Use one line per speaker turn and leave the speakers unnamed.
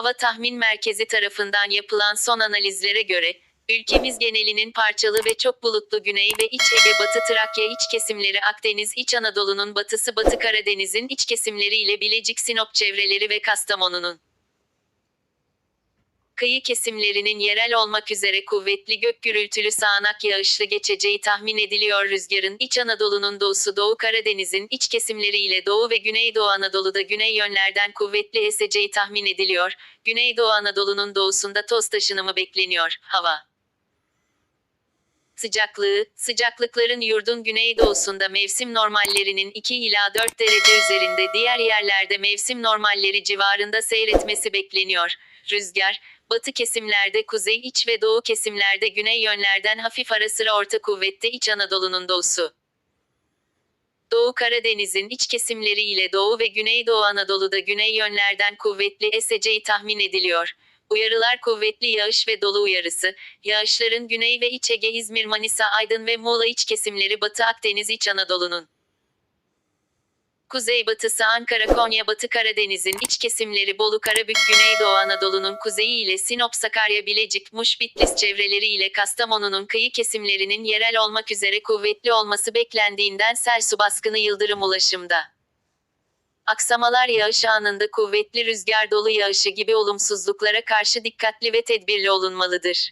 Hava Tahmin Merkezi tarafından yapılan son analizlere göre, ülkemiz genelinin parçalı ve çok bulutlu Güney ve İç Ege Batı Trakya iç kesimleri Akdeniz İç Anadolu'nun batısı Batı Karadeniz'in iç kesimleri ile Bilecik Sinop çevreleri ve Kastamonu'nun kıyı kesimlerinin yerel olmak üzere kuvvetli gök gürültülü sağanak yağışlı geçeceği tahmin ediliyor. Rüzgarın İç Anadolu'nun doğusu Doğu Karadeniz'in iç kesimleri ile Doğu ve Güneydoğu Anadolu'da güney yönlerden kuvvetli eseceği tahmin ediliyor. Güneydoğu Anadolu'nun doğusunda toz taşınımı bekleniyor. Hava Sıcaklığı, sıcaklıkların yurdun güneydoğusunda mevsim normallerinin 2 ila 4 derece üzerinde diğer yerlerde mevsim normalleri civarında seyretmesi bekleniyor. Rüzgar, batı kesimlerde kuzey iç ve doğu kesimlerde güney yönlerden hafif ara sıra orta kuvvette İç Anadolu'nun doğusu. Doğu Karadeniz'in iç kesimleri ile Doğu ve Güneydoğu Anadolu'da güney yönlerden kuvvetli eseceği tahmin ediliyor. Uyarılar kuvvetli yağış ve dolu uyarısı. Yağışların Güney ve İç Ege, İzmir, Manisa, Aydın ve Muğla iç kesimleri Batı Akdeniz, İç Anadolu'nun Kuzeybatısı Ankara, Konya, Batı Karadeniz'in iç kesimleri Bolu, Karabük, Güneydoğu Anadolu'nun kuzeyi ile Sinop, Sakarya, Bilecik, Muş, Bitlis çevreleri ile Kastamonu'nun kıyı kesimlerinin yerel olmak üzere kuvvetli olması beklendiğinden sel su baskını yıldırım ulaşımda. Aksamalar yağış anında kuvvetli rüzgar dolu yağışı gibi olumsuzluklara karşı dikkatli ve tedbirli olunmalıdır.